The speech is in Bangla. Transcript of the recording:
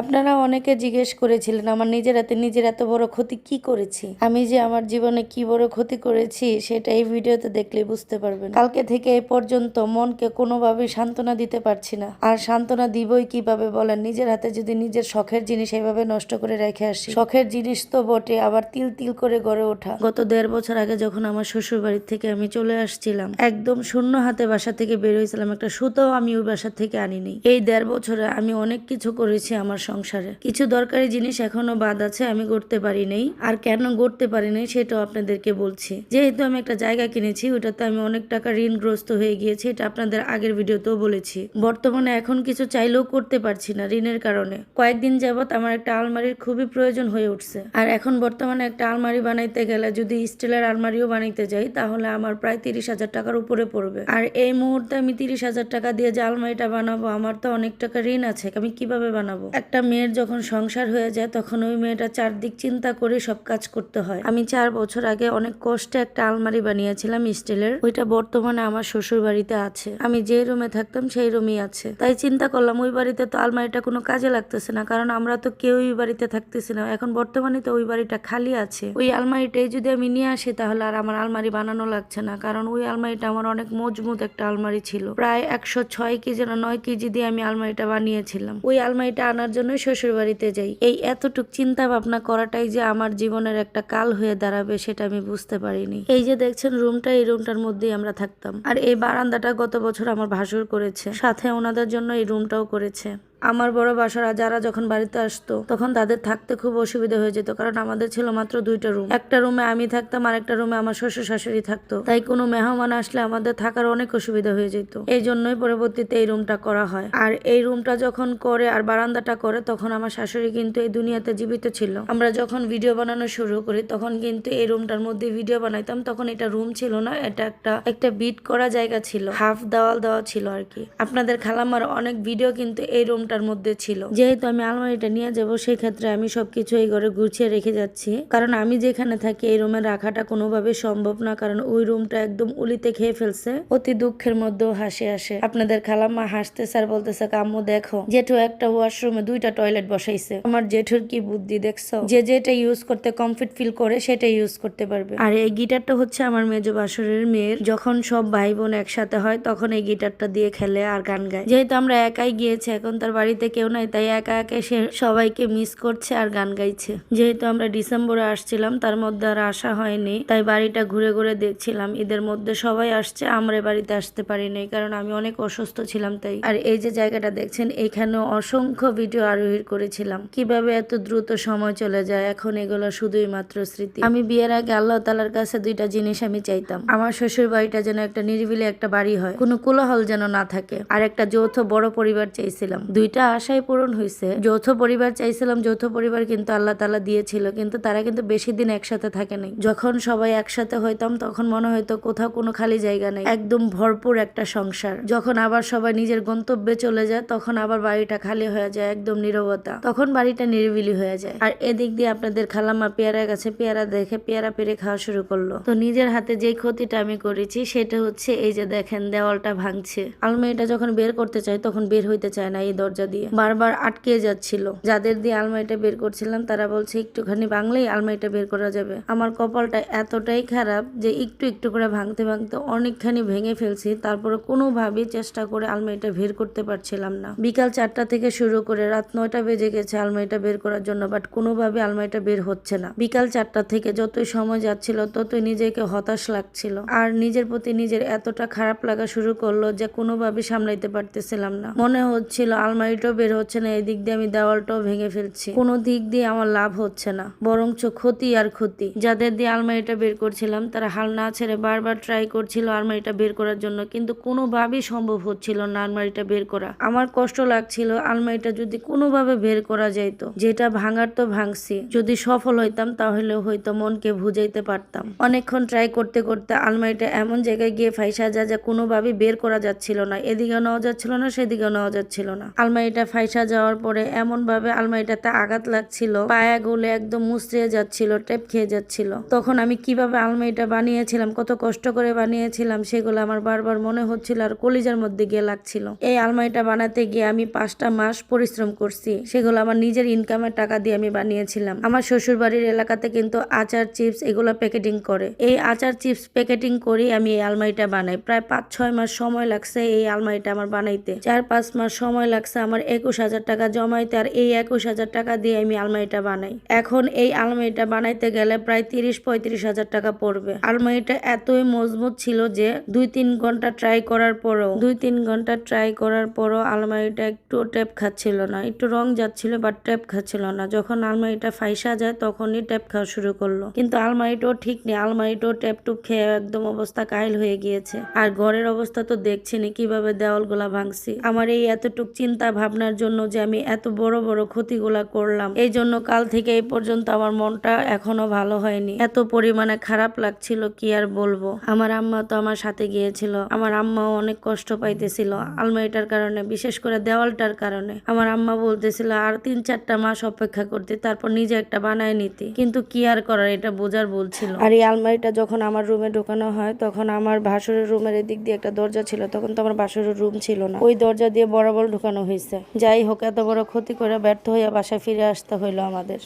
আপনারা অনেকে জিজ্ঞেস করেছিলেন, আমার নিজের হাতে, নিজের এত বড় ক্ষতি কি করেছি? আমি যে আমার জীবনে কি বড় ক্ষতি করেছি, সেটা এই ভিডিওতে দেখলে বুঝতে পারবেন। কালকে থেকে এই পর্যন্ত মনকে কোনোভাবেই সান্ত্বনা দিতে পারছি না। আর সান্ত্বনা দিবই কীভাবে বলেন? নিজের হাতে যদি নিজের শখের জিনিস এইভাবে নষ্ট করে রেখে আসি। শখের জিনিস তো বটে, আবার তিল তিল করে গড়ে ওঠা। গত দেড় বছর আগে যখন আমার শ্বশুর বাড়ির থেকে আমি চলে আসছিলাম, একদম শূন্য হাতে বাসা থেকে বের হয়েছিলাম। একটা সুতাও আমি ওই বাসা থেকে আনিনি। এই দেড় বছরে আমি অনেক কিছু করেছি আমার সংসারে। কিছু দরকারি জিনিস এখনও বাদ আছে, আমি করতে পারি নাই। আর কেন করতে পারি নাই সেটাও আপনাদেরকে বলছি। যেহেতু আমি একটা জায়গা কিনেছি, ওটাতে আমি অনেক টাকা ঋণগ্রস্ত হয়ে গিয়েছি, এটা আপনাদের আগের ভিডিওতেও বলেছি। বর্তমানে এখন কিছু চাইলেও করতে পারছি না ঋণের কারণে। কয়েকদিন যাবত আমার একটা আলমারির খুবই প্রয়োজন হয়ে উঠছে। আর এখন বর্তমানে একটা আলমারি বানাইতে গেলে যদি স্টিলের আলমারিও বানাইতে যাই, তাহলে আমার প্রায় তিরিশ হাজার টাকার উপরে পড়বে। আর এই মুহূর্তে আমি তিরিশ হাজার টাকা দিয়ে যে আলমারিটা বানাবো, আমার তো অনেক টাকা ঋণ আছে, আমি কীভাবে বানাবো? একটা মেয়ের যখন সংসার হয়ে যায়, তখন ওই মেয়েটা চারদিক চিন্তা করে সব কাজ করতে হয়। আমি চার বছর আগে অনেক কষ্টে একটা আলমারি বানিয়েছিলাম স্টিলের। ওইটা বর্তমানে আমার শ্বশুর বাড়িতে আছে। আমি যে রুমে থাকতাম, সেই রুমই আছে। তাই চিন্তা করলাম, ওই বাড়িতে তো আলমারিটা কোনো কাজে লাগতেছে না, কারণ আমরা তো কেউই বাড়িতে থাকতেছি না। এখন বর্তমানে তো ওই বাড়িটা খালি আছে। ওই আলমারিটাই যদি আমি নিয়ে আসি, তাহলে আর আমার আলমারি বানানো লাগছে না, কারণ ওই আলমারিটা আমার অনেক মজবুত একটা আলমারি ছিল। প্রায় একশো ছয় কেজি না নয় কেজি দিয়ে আমি আলমারিটা বানিয়েছিলাম। ওই আলমারিটা আনার জন্য শ্বশুর বাড়িতে যাই। এই এতটুক চিন্তা ভাবনা করাটাই যে আমার জীবনের একটা কাল হয়ে দাঁড়াবে সেটা আমি বুঝতে পারিনি। এই যে দেখছেন, রুমটা এই রুমটার মধ্যেই আমরা থাকতাম। আর এই বারান্দাটা গত বছর আমার ভাসুর করেছে। সাথে ওনাদের জন্য এই রুমটাও করেছে। আমার বড় বাসারা যারা যখন বাড়িতে আসতো, তখন তাদের থাকতে খুব অসুবিধা হয়ে যেত, কারণ আমাদের ছিল মাত্র দুইটা রুম। একটা রুমে আমি থাকতাম আর একটা রুমে আমার শ্বশুর শাশুড়ি থাকতো। তাই কোনো মেহমান আসলে আমাদের থাকার অনেক অসুবিধা হয়ে যেত। এই জন্যই পরবর্তীতে এই রুমটা করা হয়। আর এই রুমটা যখন করে আর বারান্দাটা করে, তখন আমার শাশুড়ি কিন্তু এই দুনিয়াতে জীবিত ছিল। আমরা যখন ভিডিও বানানো শুরু করি, তখন কিন্তু এই রুমটার মধ্যে ভিডিও বানাইতাম। তখন এটা রুম ছিল না, এটা একটা একটা বিট করা জায়গা ছিল। হাফ দেওয়াল দেওয়া ছিল আর কি। আপনাদের খালামার অনেক ভিডিও কিন্তু এই রুমটার মধ্যে ছিল। যেহেতু আমি আলমারিটা নিয়ে যাব সেই ক্ষেত্রে আমি সবকিছু এই ঘরে গুছিয়ে রেখে যাচ্ছি। কারণ আমি যেখানে থাকি, এই রুমে রাখাটা কোনোভাবে সম্ভব না, কারণ ওই রুমটা একদম উলিতে খেয়ে ফেলছে। অতি দুঃখের মধ্যেও হাসি আসে। আপনাদের খালাম্মা হাসতেছে আর বলতেছে, কাম্মু, দেখো, জেঠু একটা ওয়াশরুমে দুইটা টয়লেট বসাইছে। আমার জেঠুর কি বুদ্ধি, দেখছ? যে যেটা ইউজ করতে কমফিট ফিল করে সেটা ইউজ করতে পারবে। আর এই গিটারটা হচ্ছে আমার মেজ বাসরের মেয়ের। যখন সব ভাই বোন একসাথে হয়, তখন এই গিটারটা দিয়ে খেলে আর গান গায়। যেহেতু আমরা একাই গিয়েছি, এখন তার বাড়িতে কেউ নাই, তাই একা একা সে সবাইকে মিস করছে আর গান গাইছে। যেহেতু আমরা ডিসেম্বরে আসছিলাম, তার মধ্যে আর আসা হয়নি, তাই বাড়িটা ঘুরে ঘুরে দেখছিলাম। ঈদের মধ্যে সবাই আসছে, আমরা বাড়িতে আসতে পারিনি, কারণ আমি অনেক অসুস্থ ছিলাম তাই। আর এই যে জায়গাটা দেখছেন, এখানেও অসংখ্য ভিডিও আরোহী করেছিলাম। কীভাবে এত দ্রুত সময় চলে যায়, এখন এগুলো শুধুই মাত্র স্মৃতি। আমি বিয়ের আগে আল্লাহ তালার কাছে দুইটা জিনিস আমি চাইতাম। আমার শ্বশুর বাড়িটা যেন একটা নিরিবিলি একটা বাড়ি হয়, কোনো কোলাহল যেন না থাকে। আর একটা যৌথ বড় পরিবার চাইছিলাম। দুইটা আশাই পূরণ হয়েছে যৌথ পরিবার চাইছিলাম, যৌথ পরিবার কিন্তু আল্লাহ তালা দিয়েছিল, কিন্তু তারা কিন্তু বেশি দিন একসাথে থাকে নাই। যখন সবাই একসাথে হইতাম, তখন মনে হয়তো কোথাও কোনো খালি জায়গা নেই, একদম ভরপুর একটা সংসার। যখন আবার সবাই নিজের গন্তব্যে চলে যায়, তখন আবার বাড়িটা খালি হয়ে যায়, একদম নীরবতা। তখন বাড়িটা নিরিবিলি হয়ে যায়। আর এদিক দিয়ে আপনাদের খালাম্মা পেয়ারা গাছে পেয়ারা দেখে পেয়ারা পেরে খাওয়া শুরু করল। তো নিজের হাতে যেই ক্ষতিটা আমি করেছি, সেটা হচ্ছে এই যে দেখেন, দেওয়ালটা ভাঙছে। আলমারিটা যখন বের করতে চাই, তখন বের হইতে চায় না এই দরজা দিয়ে। বারবার আটকে যাচ্ছিল। যাদের দিয়ে আলমারিটা বের করছিলাম, তারা বলছে, একটুখানি ভাঙলেই আলমারিটা বের করা যাবে। আমার কপালটা এতটাই খারাপ যে একটু একটু করে ভাঙতে ভাঙতে অনেকখানি ভেঙে ফেলছি। তারপরে কোনোভাবেই চেষ্টা করে আলমারিটা বের করতে পারছিলাম না। বিকাল চারটা থেকে শুরু করে রাত নয়টা বেজে গেছে আলমারিটা বের করার জন্য, বাট কোনোভাবে আলমারিটা বের হচ্ছে না। বিকাল চারটা থেকে যতই সময় যাচ্ছিল, ততই নিজেকে হতাশ লাগছিল। আর নিজের প্রতি নিজের এতটা খারাপ লাগা শুরু করল যে কোনোভাবে সামলাইতে পারতেছিলাম না। মনে হচ্ছিল আলমারিটাও বের হচ্ছে না, এদিক দিয়ে আমি দেওয়ালটাও ভেঙে ফেলছি। কোনো দিক দিয়ে আমার লাভ হচ্ছে না, বরঞ্চ ক্ষতি আর ক্ষতি। যাদের দিয়ে আলমারিটা বের করছিলাম, তারা হাল না ছেড়ে বারবার ট্রাই করছিল আলমারিটা বের করার জন্য, কিন্তু কোনোভাবেই সম্ভব হচ্ছিল না আলমারিটা বের করা। আমার কষ্ট লাগছিল আলমারিটা যদি কোনোভাবে বের করা যাইত। যেটা ভাঙার তো ভাঙছি, যদি সফল হইতাম তাহলে হয়তো মনকে বুঝাইতে পারতাম। অনেকক্ষণ ট্রাই করতে করতে আলমারিটা এমন জায়গায় গিয়ে ফাইসা যা যা কোনোভাবেই বের করা যাচ্ছিল না এদিকে নেওয়া যাচ্ছিল না সেদিকে নেওয়া যাচ্ছিল না। আলমারি আলমারিটা ফাইসা যাওয়ার পরে এমন ভাবে আলমারিটাতে আঘাত লাগছিল, পায়া গুলে একদম মুচড়ে যাচ্ছিল, টেপ খেয়ে যাচ্ছিল। তখন আমি কীভাবে আলমারিটা বানিয়েছিলাম, কত কষ্ট করে বানিয়েছিলাম, সেগুলো আমার বারবার মনে হচ্ছিল আর কলিজার মধ্যে গিয়ে লাগছিল। এই আলমারিটা বানাতে গিয়ে আমি পাঁচটা মাস পরিশ্রম করছি, সেগুলো আমার নিজের ইনকামের টাকা দিয়ে আমি বানিয়েছিলাম। আমার শ্বশুর বাড়ির এলাকাতে কিন্তু আচার, চিপস এগুলো প্যাকেটিং করে। এই আচার, চিপস প্যাকেটিং করি আমি এই আলমারিটা বানাই। প্রায় পাঁচ ছয় মাস সময় লাগছে এই আলমারিটা আমার বানাইতে। চার পাঁচ মাস সময় লাগছে আমার একুশ হাজার টাকা জমাইতে আর এই একুশ হাজার টাকা দিয়ে আমি আলমারিটা বানাই। এখন এই আলমারিটা বানাইতে গেলে প্রায় তিরিশ পঁয়ত্রিশ হাজার টাকা পড়বে। আলমারিটা এতই মজবুত ছিল যে দুই তিন ঘণ্টা ট্রাই করার পরও, দুই তিন ঘণ্টা ট্রাই করার পরও আলমারিটা একটু টেপ খাচ্ছিল না। একটু রং যাচ্ছিল বাট টেপ খাচ্ছিল না। যখন আলমারিটা ফাইসা যায় তখনই টেপ খাওয়া শুরু করল। কিন্তু আলমারিটাও ঠিক নেই। আলমারিটাও টেপ টুপ খেয়ে একদম অবস্থা কাহিল হয়ে গিয়েছে। আর ঘরের অবস্থা তো দেখছেনি কীভাবে দেওয়ালগুলা ভাঙছি। আমার এই এতটুক চিন্তা ভাবনার জন্য যে আমি এত বড় বড় ক্ষতিগুলা করলাম। এই জন্য কাল থেকে এই পর্যন্ত আমার মনটা এখনও ভালো হয়নি। এত পরিমাণে খারাপ লাগছিল, কি আর বলব? আমার আম্মা তো আমার সাথে গিয়েছিল। আমার আম্মাও অনেক কষ্ট পাইতেছিল আলমারিটার কারণে, বিশেষ করে দেওয়ালটার কারণে। আমার আম্মা বলতেছিল, আর তিন চারটা মাস অপেক্ষা করতে, তারপর নিজে একটা বানায় নিতে। কিন্তু কি আর করার, এটা বোঝার বলছিল আর এই আলমারিটা যখন আমার রুমে ঢোকানো হয়, তখন আমার ভাসুরের রুমের এদিক দিয়ে একটা দরজা ছিল, তখন তো আমার ভাসুরের রুম ছিল না। ওই দরজা দিয়ে বরাবর ঢুকানো হয়েছে যাই হোক এত বড় ক্ষতি করে ব্যর্থ হইয়া বাসায় ফিরে আসতে হইল আমাদের।